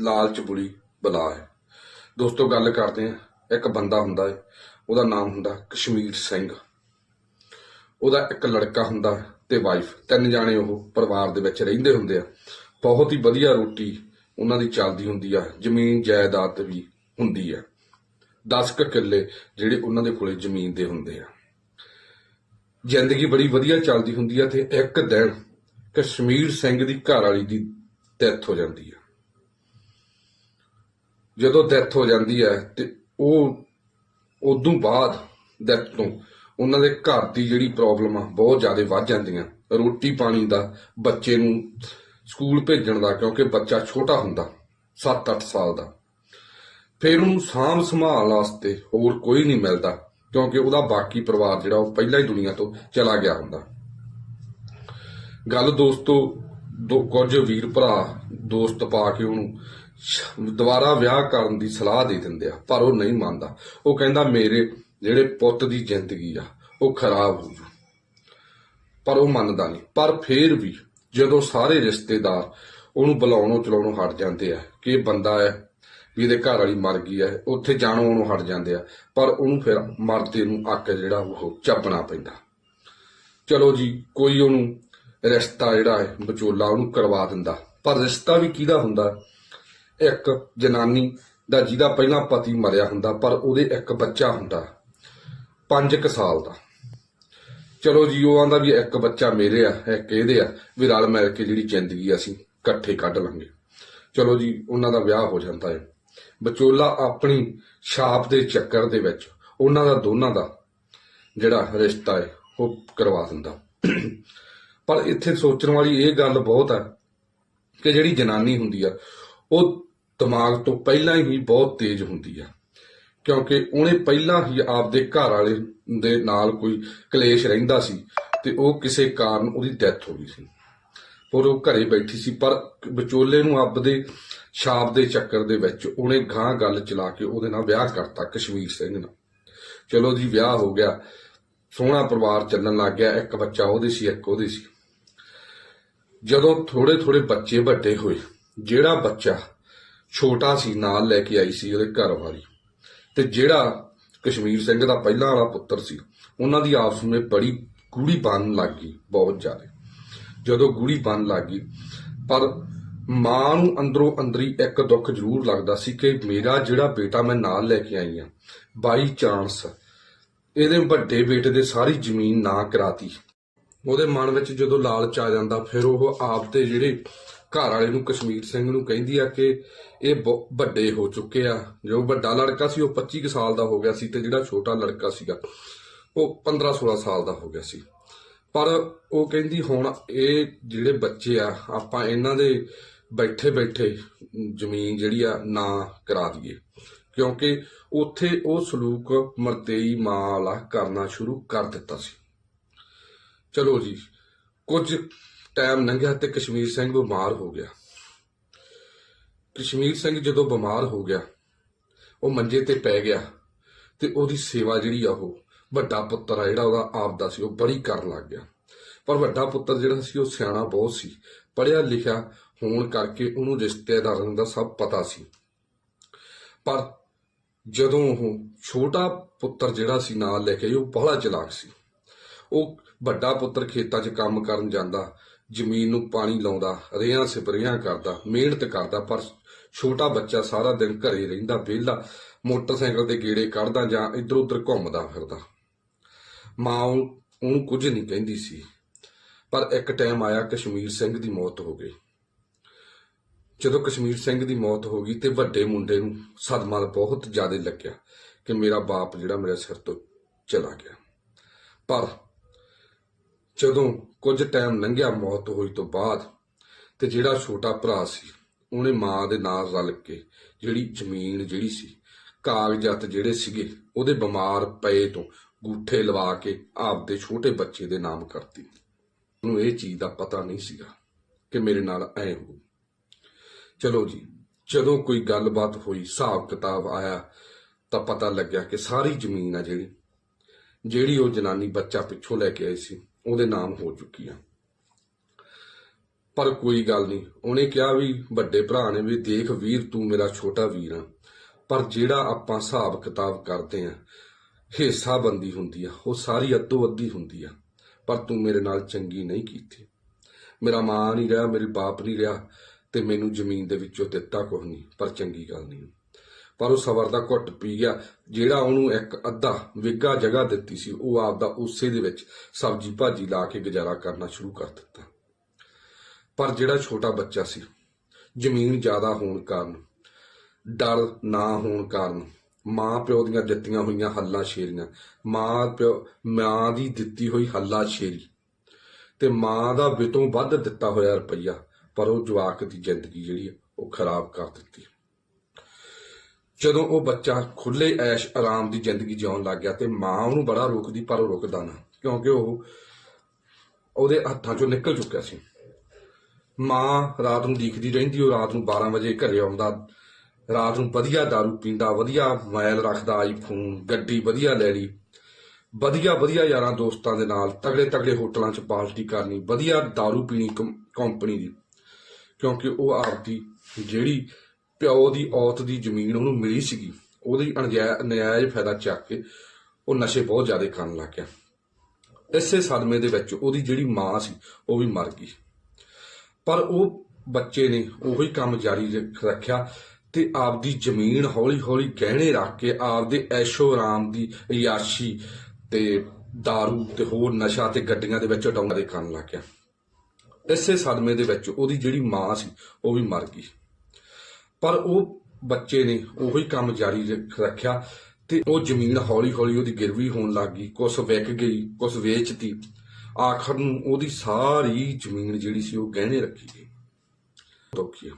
ਲਾਲਚ ਬੁਰੀ ਬਲਾ ਹੈ। ਦੋਸਤੋ, ਗੱਲ ਕਰਦੇ ਆ ਇੱਕ ਬੰਦਾ ਹੁੰਦਾ ਹੈ, ਉਹਦਾ ਨਾਮ ਹੁੰਦਾ ਕਸ਼ਮੀਰ ਸਿੰਘ। ਉਹਦਾ ਇੱਕ ਲੜਕਾ ਹੁੰਦਾ ਤੇ ਵਾਈਫ ਤਿੰਨ ਜਾਣੇ ਉਹ ਪਰਿਵਾਰ ਦੇ ਵਿੱਚ ਰਹਿੰਦੇ ਹੁੰਦੇ ਆ। ਬਹੁਤ ਹੀ ਵਧੀਆ ਰੋਟੀ ਉਹਨਾਂ ਦੀ ਚੱਲਦੀ ਹੁੰਦੀ ਆ। ਜ਼ਮੀਨ, ਜਾਇਦਾਦ ਵੀ ਹੁੰਦੀ ਆ। 10 ਕ ਕਿੱਲੇ ਜਿਹੜੇ ਉਹਨਾਂ ਦੇ ਕੋਲੇ ਜ਼ਮੀਨ ਦੇ ਹੁੰਦੇ ਆ। ਜ਼ਿੰਦਗੀ ਬੜੀ ਵਧੀਆ ਚੱਲਦੀ ਹੁੰਦੀ ਆ ਤੇ ਇੱਕ ਦਿਨ ਕਸ਼ਮੀਰ ਸਿੰਘ ਦੀ ਘਰ ਵਾਲੀ ਦੀ ਡੈਥ ਹੋ ਜਾਂਦੀ ਆ। ਜਦੋਂ ਡੈਥ ਹੋ ਜਾਂਦੀ ਹੈ ਤੇ ਉਹ ਉਦੋਂ ਬਾਅਦ ਡੈਥ ਤੋਂ ਉਹਨਾਂ ਦੇ ਘਰ ਦੀ ਜਿਹੜੀ ਪ੍ਰੋਬਲਮ ਆ, ਬਹੁਤ ਜ਼ਿਆਦਾ ਵੱਧ ਜਾਂਦੀਆਂ। ਰੋਟੀ ਪਾਣੀ ਦਾ, ਬੱਚੇ ਨੂੰ ਸਕੂਲ ਭੇਜਣ ਦਾ, ਕਿਉਂਕਿ ਬੱਚਾ ਛੋਟਾ ਹੁੰਦਾ 7-8 ਸਾਲ ਦਾ। ਫਿਰ ਉਹਨੂੰ ਸਾਂਭ ਸੰਭਾਲ ਵਾਸਤੇ ਹੋਰ ਕੋਈ ਨਹੀਂ ਮਿਲਦਾ, ਕਿਉਂਕਿ ਉਹਦਾ ਬਾਕੀ ਪਰਿਵਾਰ ਜਿਹੜਾ ਉਹ ਪਹਿਲਾਂ ਹੀ ਦੁਨੀਆ ਤੋਂ ਚਲਾ ਗਿਆ ਹੁੰਦਾ। ਗੱਲ ਦੋਸਤੋ, ਦੋ ਕੁਝ ਵੀਰ ਭਰਾ ਦੋਸਤ ਪਾ ਕੇ ਉਹਨੂੰ ਦੁਬਾਰਾ ਵਿਆਹ ਕਰਨ ਦੀ ਸਲਾਹ ਦੇ ਦਿੰਦੇ ਆ, ਪਰ ਉਹ ਨਹੀਂ ਮੰਨਦਾ। ਉਹ ਕਹਿੰਦਾ, ਮੇਰੇ ਜਿਹੜੇ ਪੁੱਤ ਦੀ ਜ਼ਿੰਦਗੀ ਆ, ਉਹ ਖਰਾਬ ਹੋ ਜੂ। ਪਰ ਉਹ ਮੰਨਦਾ ਨਹੀਂ। ਪਰ ਫੇਰ ਵੀ ਜਦੋਂ ਸਾਰੇ ਰਿਸ਼ਤੇਦਾਰ ਉਹਨੂੰ ਬੁਲਾਉਣੋਂ ਚਲਾਉਣੋਂ ਹਟ ਜਾਂਦੇ ਆ, ਕਿ ਇਹ ਬੰਦਾ ਹੈ, ਵੀ ਇਹਦੇ ਘਰ ਵਾਲੀ ਮਰ ਗਈ ਹੈ, ਉੱਥੇ ਜਾਣੋਂ ਉਹਨੂੰ ਹਟ ਜਾਂਦੇ ਆ, ਪਰ ਉਹਨੂੰ ਫਿਰ ਮਰਦੇ ਨੂੰ ਅੱਕ ਜਿਹੜਾ ਉਹ ਚੱਪਣਾ ਪੈਂਦਾ। ਚਲੋ ਜੀ, ਕੋਈ ਉਹਨੂੰ ਰਿਸ਼ਤਾ ਜਿਹੜਾ ਹੈ, ਵਿਚੋਲਾ ਉਹਨੂੰ ਕਰਵਾ ਦਿੰਦਾ। ਪਰ ਰਿਸ਼ਤਾ ਵੀ ਕਿਹਦਾ ਹੁੰਦਾ? ਇੱਕ ਜਨਾਨੀ ਦਾ ਜਿਹਦਾ ਪਹਿਲਾਂ ਪਤੀ ਮਰਿਆ ਹੁੰਦਾ, ਪਰ ਉਹਦੇ ਇੱਕ ਬੱਚਾ ਹੁੰਦਾ। 5 ਸਾਲ ਦਾ। ਚਲੋ ਜੀ, ਉਹ ਆਂਦਾ ਵੀ ਇੱਕ ਬੱਚਾ ਮੇਰੇ ਆ, ਇੱਕ ਇਹਦੇ ਆ, ਵੀ ਰਲ ਮਿਲ ਕੇ ਜਿਹੜੀ ਜ਼ਿੰਦਗੀ ਅਸੀਂ ਇਕੱਠੇ ਕੱਢ ਲਾਂਗੇ। ਚਲੋ ਜੀ, ਉਹਨਾਂ ਦਾ ਵਿਆਹ ਹੋ ਜਾਂਦਾ ਹੈ ਵਿਚੋਲਾ ਆਪਣੀ ਛਾਪ ਦੇ ਚੱਕਰ ਦੇ ਵਿੱਚ ਉਹਨਾਂ ਦਾ ਦੋਨਾਂ ਦਾ ਜਿਹੜਾ ਰਿਸ਼ਤਾ ਹੈ ਉਹ ਕਰਵਾ ਦਿੰਦਾ। ਪਰ ਇੱਥੇ ਸੋਚਣ ਵਾਲੀ ਇਹ ਗੱਲ ਬਹੁਤ ਹੈ ਕਿ ਜਿਹੜੀ ਜਨਾਨੀ ਹੁੰਦੀ ਆ, ਉਹ ਦਿਮਾਗ ਤੋਂ ਪਹਿਲਾਂ ਹੀ ਬਹੁਤ ਤੇਜ਼ ਹੁੰਦੀ ਆ। ਕਿਉਂਕਿ ਉਹਨੇ ਪਹਿਲਾਂ ਹੀ ਆਪਦੇ ਘਰ ਵਾਲੇ ਦੇ ਨਾਲ ਕੋਈ ਕਲੇਸ਼ ਰਹਿੰਦਾ ਸੀ ਤੇ ਉਹ ਕਿਸੇ ਕਾਰਨ ਉਹਦੀ ਡੈਥ ਹੋ ਗਈ ਸੀ। ਪਰ ਉਹ ਘਰੇ ਬੈਠੀ ਸੀ, ਪਰ ਵਿਚੋਲੇ ਨੂੰ ਆਪਦੇ ਛਾਪ ਦੇ ਚੱਕਰ ਦੇ ਵਿੱਚ ਉਹਨੇ ਗਾਂ ਗੱਲ ਚਲਾ ਕੇ ਉਹਦੇ ਨਾਲ ਵਿਆਹ ਕਰਤਾ, ਕਸ਼ਮੀਰ ਸਿੰਘ ਨਾਲ। ਚਲੋ ਜੀ, ਵਿਆਹ ਹੋ ਗਿਆ। ਸੋਹਣਾ ਪਰਿਵਾਰ ਚੱਲਣ ਲੱਗ ਗਿਆ। ਇੱਕ ਬੱਚਾ ਉਹਦੇ ਸੀ, ਇੱਕ ਉਹਦੇ ਸੀ। ਜਦੋਂ ਥੋੜੇ ਥੋੜੇ ਬੱਚੇ ਵੱਡੇ ਹੋਏ, ਜਿਹੜਾ ਬੱਚਾ ਛੋਟਾ ਸੀ, ਨਾਲ ਲੈ ਕੇ ਆਈ ਸੀ ਉਹਦੇ ਘਰ ਵਾਲੀ ਤੇ ਜਿਹੜਾ ਕਸ਼ਮੀਰ ਸਿੰਘ ਦਾ ਪਹਿਲਾਂ ਵਾਲਾ ਪੁੱਤਰ ਸੀ, ਉਹਨਾਂ ਦੀ ਆਪਸ ਵਿੱਚ ਬੜੀ ਗੂੜੀ ਬਣ ਲੱਗ ਗਈ ਬਹੁਤ ਜ਼ਿਆਦਾ। ਜਦੋਂ ਗੂੜੀ ਬਣ ਲੱਗ ਗਈ, ਪਰ ਮਾਂ ਨੂੰ ਅੰਦਰੋਂ ਅੰਦਰੀ ਇੱਕ ਦੁੱਖ ਜ਼ਰੂਰ ਲੱਗਦਾ ਸੀ ਕਿ ਮੇਰਾ ਜਿਹੜਾ ਬੇਟਾ ਮੈਂ ਨਾਲ ਲੈ ਕੇ ਆਈ ਆ ਬਾਈ ਚਾਂਸ ਇਹਦੇ ਵੱਡੇ ਬੇਟੇ ਦੇ ਸਾਰੀ ਜ਼ਮੀਨ ਨਾ ਕਰਾਤੀ। ਉਹਦੇ ਮਨ ਵਿੱਚ ਜਦੋਂ ਲਾਲਚ ਆ ਜਾਂਦਾ, ਫਿਰ ਉਹ ਆਪ ਤੇ ਜਿਹੜੇ ਘਰ ਵਾਲੇ ਨੂੰ ਕਸ਼ਮੀਰ ਸਿੰਘ ਨੂੰ ਕਹਿੰਦੀ ਆ ਕਿ ਇਹ ਬਹੁ- ਵੱਡੇ ਹੋ ਚੁੱਕੇ ਆ। ਜੋ ਵੱਡਾ ਲੜਕਾ ਸੀ, ਉਹ 25 ਕੁ ਸਾਲ ਦਾ ਹੋ ਗਿਆ ਸੀ ਤੇ ਜਿਹੜਾ ਛੋਟਾ ਲੜਕਾ ਸੀਗਾ, ਉਹ 15 16 ਸਾਲ ਦਾ ਹੋ ਗਿਆ ਸੀ। ਪਰ ਉਹ ਕਹਿੰਦੀ ਹੁਣ ਇਹ ਜਿਹੜੇ ਬੱਚੇ ਆ, ਆਪਾਂ ਇਹਨਾਂ ਦੇ ਬੈਠੇ ਬੈਠੇ ਜ਼ਮੀਨ ਜਿਹੜੀ ਆ ਨਾ ਕਰਾ ਦਈਏ। ਕਿਉਂਕਿ ਉੱਥੇ ਉਹ ਸਲੂਕ ਮਰਤੇਈ ਮਾਂ ਵਾਲਾ ਕਰਨਾ ਸ਼ੁਰੂ ਕਰ ਦਿੱਤਾ ਸੀ। ਚਲੋ ਜੀ, ਕੁਝ ਟਾਈਮ ਲੰਘਿਆ ਤੇ ਕਸ਼ਮੀਰ ਸਿੰਘ ਬਿਮਾਰ ਹੋ ਗਿਆ। ਕਸ਼ਮੀਰ ਸਿੰਘ ਜਦੋਂ ਬਿਮਾਰ ਹੋ ਗਿਆ, ਉਹ ਮੰਜੇ ਤੇ ਪੈ ਗਿਆ ਤੇ ਉਹਦੀ ਸੇਵਾ ਜਿਹੜੀ ਆ ਉਹ ਵੱਡਾ ਪੁੱਤਰ ਆ, ਜਿਹੜਾ ਉਹਦਾ ਆਪਦਾ ਸੀ, ਉਹ ਬੜੀ ਕਰਨ ਲੱਗ ਗਿਆ। ਪਰ ਵੱਡਾ ਪੁੱਤਰ ਜਿਹੜਾ ਸੀ, ਉਹ ਸਿਆਣਾ ਬਹੁਤ ਸੀ। ਪੜਿਆ ਲਿਖਿਆ ਹੋਣ ਕਰਕੇ ਉਹਨੂੰ ਰਿਸ਼ਤੇਦਾਰਾਂ ਦਾ ਸਭ ਪਤਾ ਸੀ। ਪਰ ਜਦੋਂ ਉਹ ਛੋਟਾ ਪੁੱਤਰ ਜਿਹੜਾ ਸੀ ਨਾਲ ਲੈ ਕੇ ਉਹ ਬੜਾ ਚਲਾਕ ਸੀ। ਉਹ ਵੱਡਾ ਪੁੱਤਰ ਖੇਤਾਂ 'ਚ ਕੰਮ ਕਰਨ ਜਾਂਦਾ ਜ਼ਮੀਨ ਨੂੰ ਪਾਣੀ ਲਾਉਂਦਾ, ਰੇਹਾਂ ਸਪਰੇਆਂ ਕਰਦਾ, ਮਿਹਨਤ ਕਰਦਾ, ਪਰ ਛੋਟਾ ਬੱਚਾ ਸਾਰਾ ਦਿਨ ਘਰੇ ਰਹਿੰਦਾ, ਵਿਹਲਾ, ਮੋਟਰਸਾਈਕਲ ਤੇ ਗੇੜੇ ਕੱਢਦਾ ਜਾਂ ਇੱਧਰ ਉੱਧਰ ਘੁੰਮਦਾ ਫਿਰਦਾ। ਮਾਂ ਉਹਨੂੰ ਕੁਝ ਨਹੀਂ ਕਹਿੰਦੀ ਸੀ, ਪਰ ਇੱਕ ਟਾਈਮ ਆਇਆ ਕਸ਼ਮੀਰ ਸਿੰਘ ਦੀ ਮੌਤ ਹੋ ਗਈ। ਜਦੋਂ ਕਸ਼ਮੀਰ ਸਿੰਘ ਦੀ ਮੌਤ ਹੋ ਗਈ ਤੇ ਵੱਡੇ ਮੁੰਡੇ ਨੂੰ ਸਦਮਾ ਬਹੁਤ ਜ਼ਿਆਦਾ ਲੱਗਿਆ ਕਿ ਮੇਰਾ ਬਾਪ ਜਿਹੜਾ ਮੇਰੇ ਸਿਰ ਤੋਂ ਚਲਾ ਗਿਆ। ਪਰ ਜਦੋਂ ਕੁਝ ਟਾਈਮ ਲੰਘਿਆ ਮੌਤ ਹੋਈ ਤੋਂ ਬਾਅਦ, ਤੇ ਜਿਹੜਾ ਛੋਟਾ ਭਰਾ ਸੀ, ਉਹਨੇ ਮਾਂ ਦੇ ਨਾਲ ਰਲ ਕੇ ਜਿਹੜੀ ਜ਼ਮੀਨ ਜਿਹੜੀ ਸੀ, ਕਾਗਜ਼ਾਤ ਜਿਹੜੇ ਸੀਗੇ, ਉਹਦੇ ਬਿਮਾਰ ਪਏ ਤੋਂ ਗੂਠੇ ਲਵਾ ਕੇ ਆਪਦੇ ਛੋਟੇ ਬੱਚੇ ਦੇ ਨਾਮ ਕਰਤੀ। ਉਹਨੂੰ ਇਹ ਚੀਜ਼ ਦਾ ਪਤਾ ਨਹੀਂ ਸੀਗਾ ਕਿ ਮੇਰੇ ਨਾਲ ਐ ਹੋ ਚਲੋ ਜੀ, ਜਦੋਂ ਕੋਈ ਗੱਲਬਾਤ ਹੋਈ, ਹਿਸਾਬ ਕਿਤਾਬ ਆਇਆ, ਤਾਂ ਪਤਾ ਲੱਗਿਆ ਕਿ ਸਾਰੀ ਜ਼ਮੀਨ ਆ ਜਿਹੜੀ ਜਿਹੜੀ ਉਹ ਜਨਾਨੀ ਬੱਚਾ ਪਿੱਛੋਂ ਲੈ ਕੇ ਆਈ ਸੀ। ਉਹਦੇ ਨਾਮ ਹੋ ਚੁੱਕੀ ਆ। ਪਰ ਕੋਈ ਗੱਲ ਨਹੀਂ, ਉਹਨੇ ਕਿਹਾ ਵੀ ਵੱਡੇ ਭਰਾ ਨੇ ਵੀ ਦੇਖ ਵੀਰ, ਤੂੰ ਮੇਰਾ ਛੋਟਾ ਵੀਰ ਆ। ਪਰ ਜਿਹੜਾ ਆਪਾਂ ਹਿਸਾਬ ਕਿਤਾਬ ਕਰਦੇ ਆ ਹਿੱਸਾ ਬੰਦੀ ਹੁੰਦੀ ਆ, ਉਹ ਸਾਰੀ ਅੱਧੋ ਅੱਧੀ ਹੁੰਦੀ ਆ। ਪਰ ਤੂੰ ਮੇਰੇ ਨਾਲ ਚੰਗੀ ਨਹੀਂ ਕੀਤੀ। ਮੇਰਾ ਮਾਂ ਨਹੀਂ ਰਿਹਾ, ਮੇਰੇ ਬਾਪ ਨਹੀਂ ਰਿਹਾ, ਤੇ ਮੈਨੂੰ ਜ਼ਮੀਨ ਦੇ ਵਿੱਚੋਂ ਦਿੱਤਾ ਕੁਝ ਨਹੀਂ, ਪਰ ਚੰਗੀ ਗੱਲ ਨਹੀਂ। ਪਰ ਉਹ ਸਵਰ ਦਾ ਘੁੱਟ ਪੀ ਗਿਆ, ਜਿਹੜਾ ਉਹਨੂੰ ਇੱਕ ਅੱਧਾ ਵਿਗਾ ਜਗ੍ਹਾ ਦਿੱਤੀ ਸੀ। ਉਹ ਆਪਦਾ ਉਸੇ ਦੇ ਵਿੱਚ ਸਬਜ਼ੀ ਭਾਜੀ ਲਾ ਕੇ ਗੁਜ਼ਾਰਾ ਕਰਨਾ ਸ਼ੁਰੂ ਕਰ ਦਿੱਤਾ। ਪਰ ਜਿਹੜਾ ਛੋਟਾ ਬੱਚਾ ਸੀ, ਜ਼ਮੀਨ ਜ਼ਿਆਦਾ ਹੋਣ ਕਾਰਨ, ਡਰ ਨਾ ਹੋਣ ਕਾਰਨ ਮਾਂ ਪਿਓ ਦੀਆਂ ਦਿੱਤੀਆਂ ਹੋਈਆਂ ਹੱਲਾ ਸ਼ੇਰੀਆਂ ਮਾਂ ਪਿਓ ਮਾਂ ਦੀ ਦਿੱਤੀ ਹੋਈ ਹੱਲਾ ਸ਼ੇਰੀ ਤੇ ਮਾਂ ਦਾ ਬਿਤੋਂ ਵੱਧ ਦਿੱਤਾ ਹੋਇਆ ਰੁਪਈਆ, ਪਰ ਉਹ ਜਵਾਕ ਦੀ ਜ਼ਿੰਦਗੀ ਜਿਹੜੀ ਉਹ ਖਰਾਬ ਕਰ ਦਿੱਤੀ। ਜਦੋਂ ਉਹ ਬੱਚਾ ਖੁੱਲੇ ਐਸ਼ ਆਰਾਮ ਦੀ ਜ਼ਿੰਦਗੀ ਜਿਉਣ ਲੱਗ ਗਿਆ ਤੇ ਮਾਂ ਉਹਨੂੰ ਬੜਾ ਰੋਕਦੀ ਪਰ ਉਹ ਰੁਕਦਾ ਨਾ ਕਿਉਂਕਿ ਉਹ ਉਹਦੇ ਹੱਥਾਂ ਚੋਂ ਨਿਕਲ ਚੁੱਕਿਆ ਸੀ ਮਾਂ ਰਾਤ ਨੂੰ ਦੇਖਦੀ ਰਹਿੰਦੀ ਉਹ ਰਾਤ ਨੂੰ 12 ਵਜੇ ਘਰੇ ਆਉਂਦਾ ਰਾਤ ਨੂੰ ਵਧੀਆ दारू ਪੀਂਦਾ ਵਧੀਆ ਮੋਬਾਈਲ ਰੱਖਦਾ ਆਈਫੋਨ ਗੱਡੀ ਵਧੀਆ ਲੈ ਲਈ ਵਧੀਆ ਵਧੀਆ ਯਾਰਾਂ ਦੋਸਤਾਂ ਦੇ ਨਾਲ ਤਗੜੇ ਤਗੜੇ ਹੋਟਲਾਂ 'ਚ ਪਾਰਟੀ ਕਰਨੀ ਵਧੀਆ दारू ਪੀਣੀ ਕੰ- ਕੰਪਨੀ ਦੀ ਕਿਉਂਕਿ ਉਹ ਆਪਦੀ ਜਿਹੜੀ ਪਿਓ ਦੀ ਔਤ ਦੀ ਜ਼ਮੀਨ ਉਹਨੂੰ ਮਿਲੀ ਸੀਗੀ। ਉਹਦੀ ਅਣਜਾਇ- ਨਜਾਇਜ਼ ਫਾਇਦਾ ਚੱਕ ਕੇ ਉਹ ਨਸ਼ੇ ਬਹੁਤ ਜ਼ਿਆਦਾ ਕਰਨ ਲੱਗ ਗਿਆ। ਇਸੇ ਸਦਮੇ ਦੇ ਵਿੱਚ ਉਹਦੀ ਜਿਹੜੀ ਮਾਂ ਸੀ, ਉਹ ਵੀ ਮਰ ਗਈ। ਪਰ ਉਹ ਬੱਚੇ ਨੇ ਉਹੀ ਕੰਮ ਜਾਰੀ ਰੱਖਿਆ ਤੇ ਆਪਦੀ ਜ਼ਮੀਨ ਹੌਲੀ-ਹੌਲੀ ਗਹਿਣੇ ਰੱਖ ਕੇ ਆਪਦੇ ਐਸ਼ੋ ਆਰਾਮ ਦੀ ਯਾਸ਼ੀ ਤੇ दारू ਤੇ ਹੋਰ ਨਸ਼ਾ ਤੇ ਗੱਡੀਆਂ ਦੇ ਵਿੱਚ ਉਡਾਉਣ ਦੇ ਕਰਨ ਲੱਗ ਗਿਆ। ਇਸੇ ਸਦਮੇ ਦੇ ਵਿੱਚ ਉਹਦੀ ਜਿਹੜੀ ਮਾਂ ਸੀ, ਉਹ ਵੀ ਮਰ ਗਈ। ਪਰ ਉਹ ਬੱਚੇ ਨੇ ਉਹੀ ਕੰਮ ਜਾਰੀ ਰੱਖਿਆ ਤੇ ਉਹ ਜ਼ਮੀਨ ਹੌਲੀ-ਹੌਲੀ ਉਹਦੀ ਗਿਰਵੀ ਹੋਣ ਲੱਗ ਗਈ, ਕੁਛ ਵਿਕ ਗਈ, ਕੁਛ ਵੇਚਤੀ। ਆਖਰ ਨੂੰ ਉਹਦੀ ਸਾਰੀ ਜ਼ਮੀਨ ਜਿਹੜੀ ਸੀ ਉਹ ਗਹਿਣੇ ਰੱਖੀ ਗਈ। ਦੁਖੀ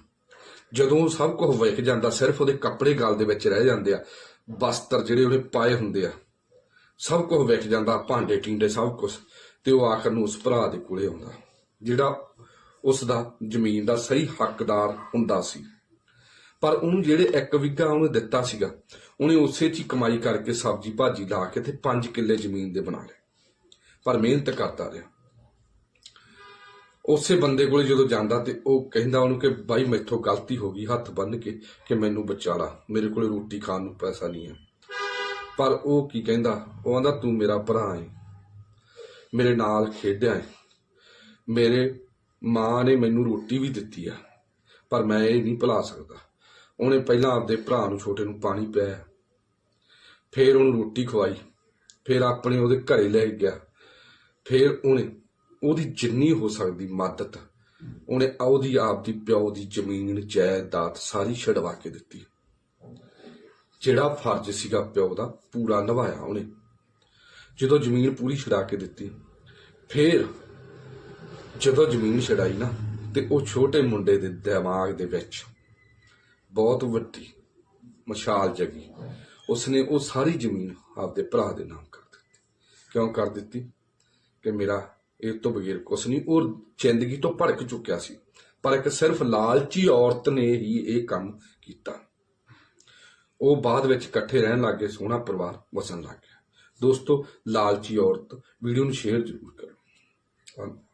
ਜਦੋਂ ਸਭ ਕੁਝ ਵਿਕ ਜਾਂਦਾ, ਸਿਰਫ ਉਹਦੇ ਕੱਪੜੇ ਗਲ ਦੇ ਵਿੱਚ ਰਹਿ ਜਾਂਦੇ ਆ, ਬਸਤਰ ਜਿਹੜੇ ਉਹਨੇ ਪਾਏ ਹੁੰਦੇ ਆ, ਸਭ ਕੁਝ ਵਿਕ ਜਾਂਦਾ, ਭਾਂਡੇ, ਟਿੰਡੇ, ਸਭ ਕੁਝ ਤੇ ਉਹ ਆਖਰ ਨੂੰ ਉਸ ਭਰਾ ਦੇ ਕੋਲੇ ਆਉਂਦਾ, ਜਿਹੜਾ ਉਸ ਦਾ ਜ਼ਮੀਨ ਦਾ ਸਹੀ ਹੱਕਦਾਰ ਹੁੰਦਾ ਸੀ। ਪਰ ਉਹਨੂੰ ਜਿਹੜੇ ਇੱਕ ਵਿਗਾ ਉਹਨੇ ਦਿੱਤਾ ਸੀਗਾ, ਉਹਨੇ ਉਸੇ 'ਚ ਹੀ ਕਮਾਈ ਕਰਕੇ ਸਬਜ਼ੀ ਭਾਜੀ ਲਾ ਕੇ ਤੇ 5 ਕਿੱਲੇ ਜ਼ਮੀਨ ਦੇ ਬਣਾ ਲਏ ਪਰ ਮਿਹਨਤ ਕਰਦਾ ਰਿਹਾ। ਉਸੇ ਬੰਦੇ ਕੋਲ ਜਦੋਂ ਜਾਂਦਾ ਤੇ ਉਹ ਕਹਿੰਦਾ ਉਹਨੂੰ ਕਿ ਬਾਈ ਮੈਥੋਂ ਗਲਤੀ ਹੋ ਗਈ, ਹੱਥ ਬੰਨ ਕੇ ਕਿ ਮੈਨੂੰ ਬਚਾ ਲਾ ਮੇਰੇ ਕੋਲ ਰੋਟੀ ਖਾਣ ਨੂੰ ਪੈਸਾ ਨਹੀਂ ਹੈ। ਪਰ ਉਹ ਕੀ ਕਹਿੰਦਾ? ਉਹ ਕਹਿੰਦਾ ਤੂੰ ਮੇਰਾ ਭਰਾ ਹੈ। ਮੇਰੇ ਨਾਲ ਖੇਡਿਆ ਹੈ। ਮੇਰੇ ਮਾਂ ਨੇ ਮੈਨੂੰ ਰੋਟੀ ਵੀ ਦਿੱਤੀ ਆ, ਪਰ ਮੈਂ ਇਹ ਨਹੀਂ ਭੁਲਾ ਸਕਦਾ। ਉਹਨੇ ਪਹਿਲਾਂ ਆਪਦੇ ਭਰਾ ਨੂੰ ਛੋਟੇ ਨੂੰ ਪਾਣੀ ਪਿਆਇਆ। ਫਿਰ ਉਹਨੂੰ ਰੋਟੀ ਖਵਾਈ। ਫਿਰ ਆਪਣੇ ਉਹਦੇ ਘਰੇ ਲੈ ਗਿਆ। ਫਿਰ ਉਹਨੇ ਉਹਦੀ ਜਿੰਨੀ ਹੋ ਸਕਦੀ ਮਦਦ, ਉਹਨੇ ਉਹਦੀ ਆਪਦੀ ਪਿਓ ਦੀ ਜ਼ਮੀਨ, ਜਾਇਦਾਦ ਸਾਰੀ ਛਡਵਾ ਕੇ ਦਿੱਤੀ। ਜਿਹੜਾ ਫਰਜ਼ ਸੀਗਾ ਪਿਓ ਦਾ, ਪੂਰਾ ਨਿਭਾਇਆ ਉਹਨੇ। ਜਦੋਂ ਜ਼ਮੀਨ ਪੂਰੀ ਛਡਾ ਕੇ ਦਿੱਤੀ, ਫਿਰ ਜਦੋਂ ਜ਼ਮੀਨ ਛਡਾਈ ਨਾ, ਤੇ ਉਹ ਛੋਟੇ ਮੁੰਡੇ ਦੇ ਦਿਮਾਗ ਦੇ ਵਿੱਚ ਬਹੁਤ ਵੱਡੀ ਮਸ਼ਾਲ ਜਗੀ। ਉਸਨੇ ਉਹ ਸਾਰੀ ਜ਼ਮੀਨ ਆਪਦੇ ਭਰਾ ਦੇ ਨਾਮ ਕਰ ਦਿੱਤੀ। ਕਿਉਂ ਕਰ ਦਿੱਤੀ? ਕਿ ਮੇਰਾ ਇਹ ਤੋਂ ਬਗੈਰ ਕੁਛ ਨਹੀਂ, ਉਹ ਜ਼ਿੰਦਗੀ ਤੋਂ ਭੜਕ ਚੁੱਕਿਆ ਸੀ। ਪਰ ਇੱਕ ਸਿਰਫ ਲਾਲਚੀ ਔਰਤ ਨੇ ਹੀ ਇਹ ਕੰਮ ਕੀਤਾ। ਉਹ ਬਾਅਦ ਵਿੱਚ ਇਕੱਠੇ ਰਹਿਣ ਲੱਗੇ ਸੋਹਣਾ ਪਰਿਵਾਰ ਵਸਣ ਲੱਗ ਗਿਆ। ਦੋਸਤੋ, ਲਾਲਚੀ ਔਰਤ ਵੀਡੀਓ ਨੂੰ ਸ਼ੇਅਰ ਜ਼ਰੂਰ ਕਰੋ। ਧੰਨਵਾਦ।